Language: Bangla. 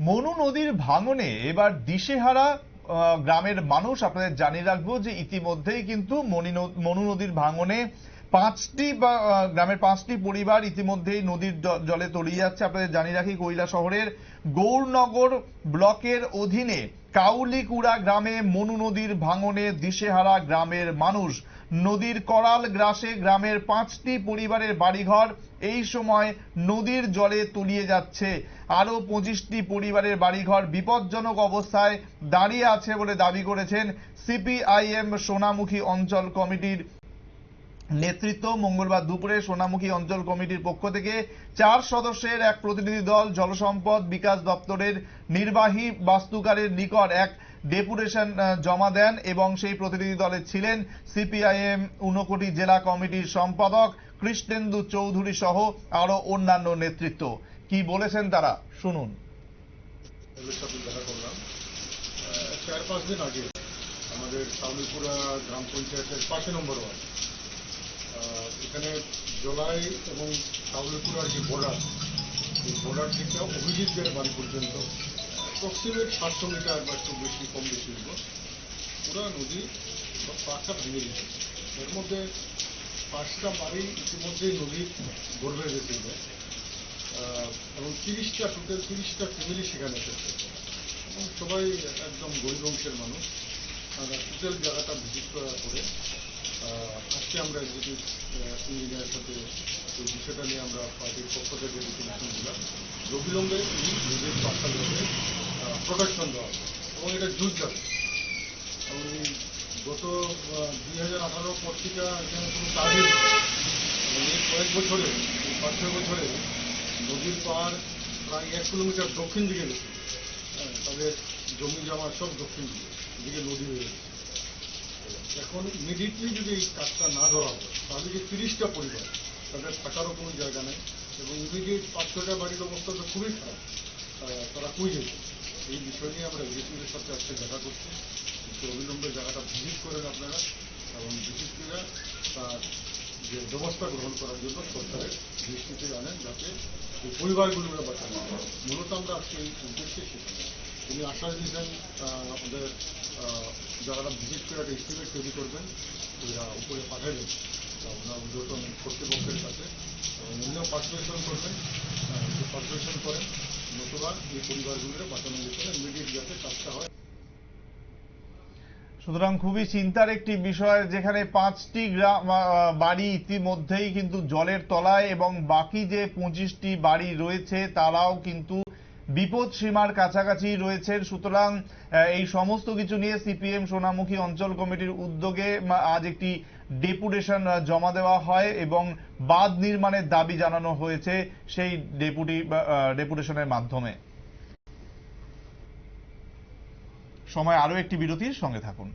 মনু নদীর ভাঙনে এবার দিশেহারা গ্রামের মানুষ, আপনাদের জানিয়ে রাখব যে ইতিমধ্যেই কিন্তু মনি নদীর ভাঙনে পাঁচটি গ্রামের পাঁচটি পরিবার ইতিমধ্যেই নদীর জলে তলিয়ে যাচ্ছে। আপনাদের জানিয়ে রাখি কৈলা শহরের গৌরনগর ব্লকের অধীনে কাউলিকুড়া গ্রামে মনু নদীর ভাঙনে দিশেহারা গ্রামের মানুষ। নদীর করাল গ্রাসে গ্রামের পাঁচটি পরিবারের বাড়িঘর এই সময় নদীর জলে তলিয়ে যাচ্ছে। আরও পঁচিশটি পরিবারের বাড়িঘর বিপজ্জনক অবস্থায় দাঁড়িয়ে আছে বলে দাবি করেছেন সিপিআইএম সোনামুখী অঞ্চল কমিটির নেতৃত্ব মঙ্গলবার দুপুরে সোনামুখী অঞ্চল কমিটির পক্ষ থেকে চার সদস্যের এক প্রতিনিধি দল জলসম্পদ বিকাশ দপ্তরের নির্বাহী বাস্তুকারের নিকট এক ডেপুটেশন জমা দেন এবং সেই প্রতিনিধি দলে ছিলেন সিপিআইএম ঊনকোটি জেলা কমিটির সম্পাদক কৃষ্ণেন্দু চৌধুরী সহ আরও অন্যান্য নেতৃত্ব। কি বলেছেন তারা? শুনুন। চার পাঁচ দিন আগে আমাদের গ্রাম পঞ্চায়েতের নম্বর ওয়ার্ড এখানে জলাই এবং সাউলিপুরার যে বর্ডার এই বর্ডার থেকে অভিজিতের বাড়ি পর্যন্ত অ্যাপ্রক্সিমেট সাতশো মিটার বা একটু বেশি, কম বেশি হইব পুরা নদী সব পাঁচটা ভেঙে গেছে। এর মধ্যে পাঁচটা বাড়ি ইতিমধ্যেই নদীর গর্ভে গেছিল এবং তিরিশটা টোটাল তিরিশটা ফ্যামিলি সেখানে এসেছে। এবং সবাই একদম গরিব অংশের মানুষ। আমরা টোটাল জায়গাটা ভিজিট করার পরে আজকে আমরা এক্সিকিউটিভ ইঞ্জিনিয়ারের সাথে এই বিষয়টা নিয়ে আমরা পার্টির পক্ষ থেকে ডিসিশন দিলাম অবিলম্বে নদীর বাচ্চাগুলোকে প্রোটেকশন দেওয়া এবং এটা জুট যাবে। এবং গত দুই হাজার আঠারো পত্রিকা এখানে কোনো এবং এই কয়েক বছরে পাঁচ ছয় বছরে নদীর পাড় প্রায় এক কিলোমিটার দক্ষিণ দিকে গেছে। হ্যাঁ, তাদের জমি জমা সব দক্ষিণ দিকে দিকে নদী হয়ে গেছে। এখন ইমিডিয়েটলি যদি এই কাজটা না ধরা হয়, তাহলে যে তিরিশটা পরিবার, তাদের থাকারও কোনো জায়গা নেই এবং ইমিডিয়েট পাঁচ ছটা বাড়ির অবস্থা তো খুবই খারাপ। তারা কুই যেত এই বিষয় নিয়ে আমরা এডিসিদের সাথে আজকে দেখা করছি। একটু অবিলম্বে জায়গাটা ভিজিট করেন আপনারা। এবং ভিজিট তার যে ব্যবস্থা গ্রহণ করার জন্য সরকারের দৃষ্টিতে আনেন যাতে এই পরিবারগুলোকে বাঁচানো মূলত আমরা আজকে এই উদ্দেশ্যে সেখানে তিনি আশ্বাস দিয়েছেন আমাদের জায়গাটা ভিজিট করে একটা এস্টিমেট তৈরি করবেন, ওরা উপরে পাঠাবেন। ওনার উদ্যোতন কর্তৃপক্ষের কাছে। উনিও পার্সুয়েশন করবেন। পার্সুয়েশন করেন। নতুবা এই পরিবারগুলোকে বাঁচানোর জন্য ইমিডিয়েট যাতে কাজটা হয়। সুতরাং খুবই চিন্তার একটি বিষয়, যেখানে পাঁচটি গ্রাম বাড়ি ইতিমধ্যেই কিন্তু জলের তলায় এবং বাকি যে পঁচিশটি বাড়ি রয়েছে, তারাও কিন্তু বিপদ সীমার কাছাকাছি রয়েছেন। সুতরাং এই সমস্ত কিছু নিয়ে সিপিএম সোনামুখী অঞ্চল কমিটির উদ্যোগে আজ একটি ডেপুটেশন জমা দেওয়া হয় এবং বাঁধ নির্মাণের দাবি জানানো হয়েছে সেই ডেপুটি ডেপুটেশনের মাধ্যমে। সময় আরও একটি বিরতির সঙ্গে থাকুন।